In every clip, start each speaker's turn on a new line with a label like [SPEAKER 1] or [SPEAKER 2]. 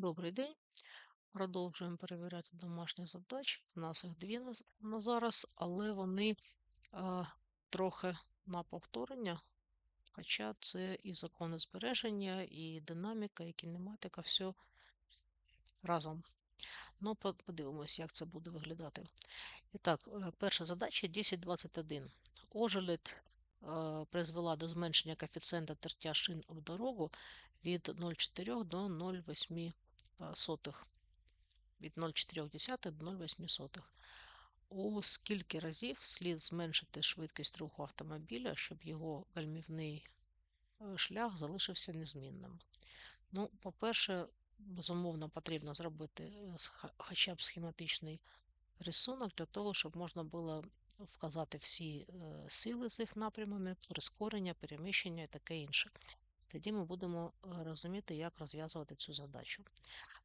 [SPEAKER 1] Добрий день. Продовжуємо перевіряти домашні задачі. У нас їх дві на, зараз, але вони е, трохи на повторення. Хоча це і закони збереження, і динаміка, і кінематика, все разом. Ну, подивимось, як це буде виглядати. І так, е, перша задача 10.21. Ожеледь е, призвела до зменшення коефіцієнта тертя шин об дорогу від 0,4 до 0,8 е, сотих. Від 0,4 до 0,8 сотих. У скільки разів слід зменшити швидкість руху автомобіля, щоб його гальмівний е, шлях залишився незмінним? Ну, по-перше, безумовно, потрібно зробити е, хоча б схематичний рисунок для того, щоб можна було вказати всі е, сили з їх напрямами, прискорення, переміщення і таке інше. Тоді ми будемо е, розуміти, як розв'язувати цю задачу.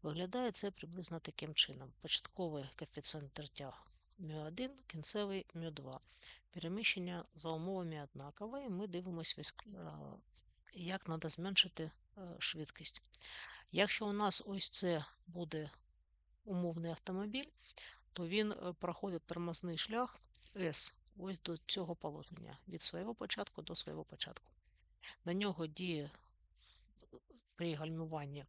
[SPEAKER 1] Виглядає це приблизно таким чином. Початковий коефіцієнт тертя μ1, кінцевий μ2. Переміщення за умовами однакове, і ми дивимося, як треба зменшити е, швидкість. Якщо у нас ось це буде умовний автомобіль, то він е, проходить тормозний шлях S ось до цього положення, від свого початку до свого початку. На нього діє при гальмуванні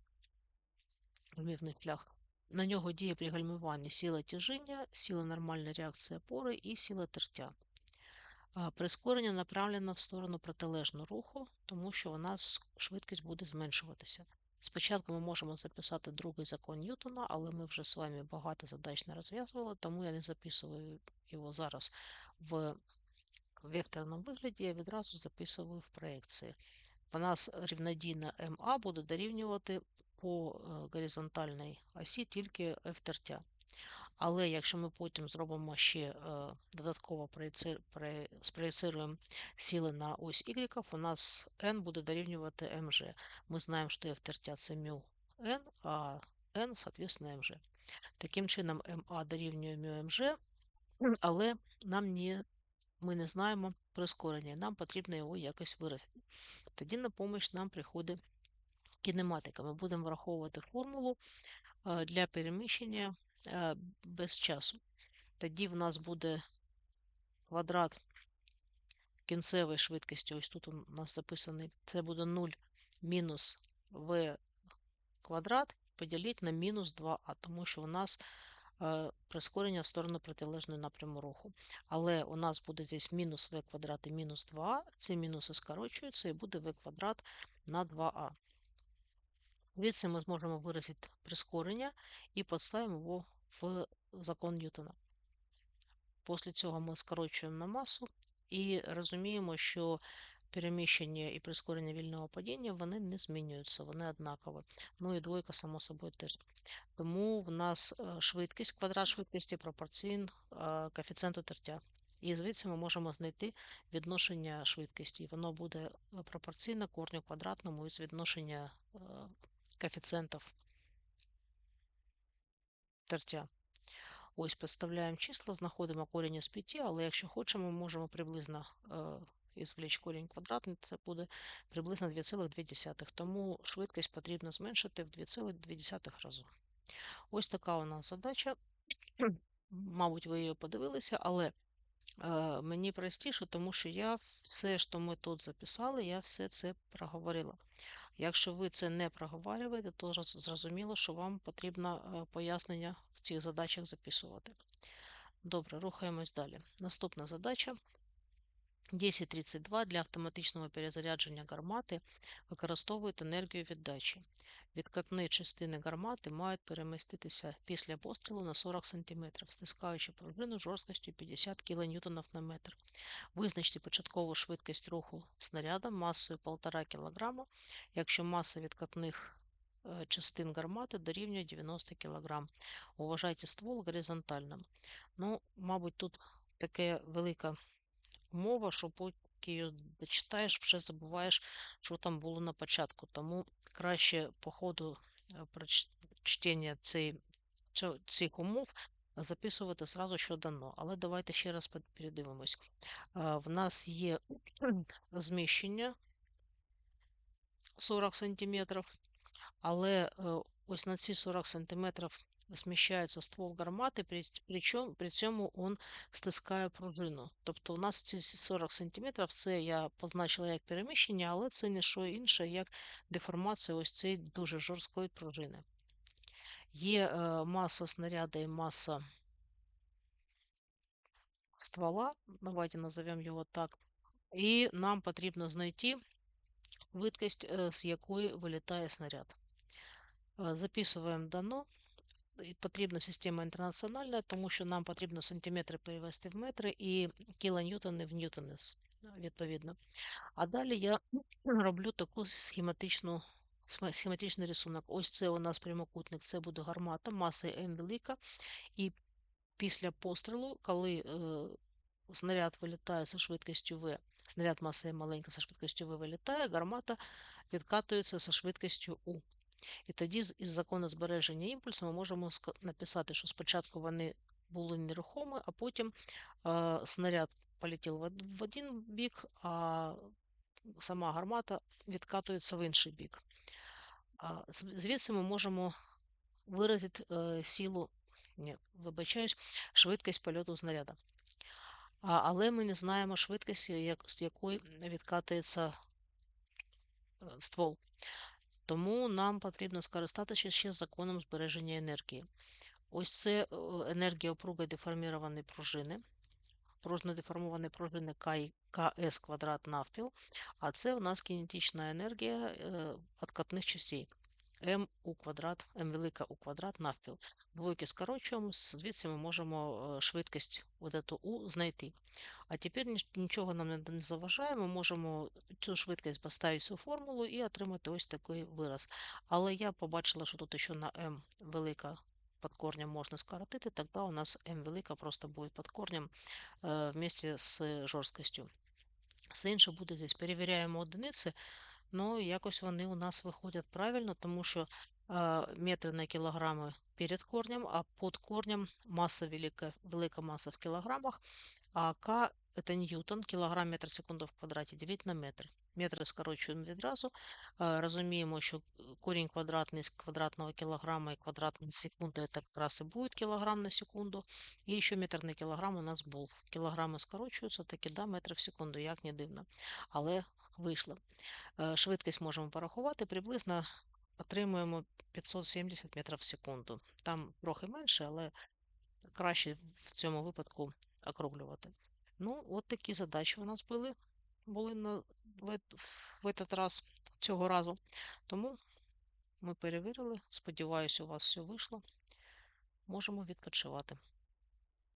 [SPEAKER 1] гальмівний шлях. На нього діє при гальмуванні сила тяжіння, сила нормальної реакції опори і сила тертя. Прискорення направлено в сторону протилежну руху, тому що у нас швидкість буде зменшуватися. Спочатку ми можемо записати другий закон Ньютона, але ми вже з вами багато задач не розв'язували, тому я не записую його зараз в векторному вигляді, я відразу записую в проекції. Нас рівнодійна МА буде дорівнювати по е, горизонтальній осі тільки F. Але якщо ми потім зробимо ще е, додатково проєци- спроєцируємо сили на ось Y, у нас n буде дорівнювати mg. Ми знаємо, що F це μ n, а n, соответственно, mg. Таким чином, MA дорівнює μmg, але нам не, ми не знаємо прискорення, нам потрібно його якось виразити. Тоді на поміч нам приходить кінематика. Ми будемо враховувати формулу е, для переміщення е, без часу. Тоді в нас буде квадрат кінцевої швидкості, ось тут у нас записаний, це буде 0 мінус v квадрат поділити на мінус 2а, тому що у нас прискорення в сторону протилежної напряму руху. Але у нас буде здесь мінус v квадрат і мінус 2а, ці мінуси скорочуються і буде v квадрат на 2а. Звідси ми зможемо виразити прискорення і підставимо його в закон Ньютона. Після цього ми скорочуємо на масу і розуміємо, що переміщення і прискорення вільного падіння вони не змінюються, вони однакові. Ну і двойка, само собою, теж. Тому в нас е, швидкість, квадрат швидкості пропорційн е, коефіцієнту тертя. І звідси ми можемо знайти відношення швидкості. Воно буде е, пропорційно корню квадратному із відношення коефіцієнтів тертя. Ось підставляємо числа, знаходимо корінь із 5, але якщо хочемо, ми можемо приблизно ізвлечь корінь квадратний, це буде приблизно 2,2. Тому швидкість потрібно зменшити в 2,2 разу. Ось така у нас задача. Мабуть, ви її подивилися, але е, мені простіше, тому що я все, що ми тут записали, я все це проговорила. Якщо ви це не проговорюєте, то зрозуміло, що вам потрібно е, пояснення в цих задачах записувати. Добре, рухаємось далі. Наступна задача. 1032 для автоматичного перезарядження гармати використовують енергію віддачі. Відкатні частини гармати мають переміститися після пострілу на 40 см, стискаючи пружину жорсткістю 50 кН на метр. Визначте початкову швидкість руху снаряда масою 1,5 кг, якщо маса відкатних е, частин гармати дорівнює 90 кг. Уважайте ствол горизонтальним. Ну, мабуть, тут таке велика умова, що поки її дочитаєш, вже забуваєш, що там було на початку. Тому краще по ходу е, проч- чтення цей, цьо- цих умов записувати зразу, що дано. Але давайте ще раз передивимось. Е, В нас є зміщення 40 см. але е, ось на ці 40 см зміщається ствол гармати, при, причому, при цьому він стискає пружину. Тобто у нас ці 40 см це я позначила як переміщення, але це не що інше, як деформація ось цієї дуже жорсткої пружини. Є е, маса снаряда і маса ствола, давайте назовемо його так, і нам потрібно знайти швидкість, е, з якої вилітає снаряд. Е, Записуємо дано. Потрібна система інтернаціональна, тому що нам потрібно сантиметри перевести в метри і кілоньютони в ньютони, відповідно. А далі я роблю таку схематичну, схематичний рисунок. Ось це у нас прямокутник, це буде гармата, маса М велика. І після пострілу, коли е, снаряд вилітає зі швидкістю В, снаряд маси маленька зі швидкістю В вилітає, гармата відкатується зі швидкістю У. І тоді із закону збереження імпульсу ми можемо написати, що спочатку вони були нерухомі, а потім е, снаряд полетів в один бік, а сама гармата відкатується в інший бік. Звідси ми можемо виразити е, силу, ні, вибачаюсь, швидкість польоту снаряда. Але ми не знаємо швидкості, як, з якої відкатується е, ствол. Тому нам потрібно скористатися ще законом збереження енергії. Ось це е, енергія опруги деформірованої пружини, пружно деформованої пружини КС квадрат навпіл, а це у нас кінетична енергія е, откатних частей. М у квадрат, М велика у квадрат навпіл. Двойки скорочуємо, звідси ми можемо е, швидкість от эту У знайти. А тепер нічого нам не заважає, ми можемо цю швидкість поставити у формулу і отримати ось такий вираз. Але я побачила, що тут ще на m велика під корнем можна скоротити, тоді у нас m велика просто буде під корнем е, вместе з жорсткістю. Все інше буде здесь. Перевіряємо одиниці, ну якось вони у нас виходять правильно, тому що е, метри на кілограми перед корнем, а під корнем маса велика, велика маса в кілограмах, а К это ньютон, кілограм метр секунду в квадраті ділить на метр. Метри скорочуємо відразу. Е, Розуміємо, що корінь квадратний з квадратного кілограма і квадратної секунди это якраз і буде кілограм на секунду. І ще метр на кілограм у нас був. Кілограми скорочуються, таки да, метри в секунду, як не дивно. Але вийшло. Е, Швидкість можемо порахувати, приблизно отримуємо 570 метрів в секунду. Там трохи менше, але краще в цьому випадку округлювати. Ну, от такі задачі у нас були, були на, в, в этот раз, цього разу. Тому ми перевірили. Сподіваюся, у вас все вийшло. Можемо відпочивати.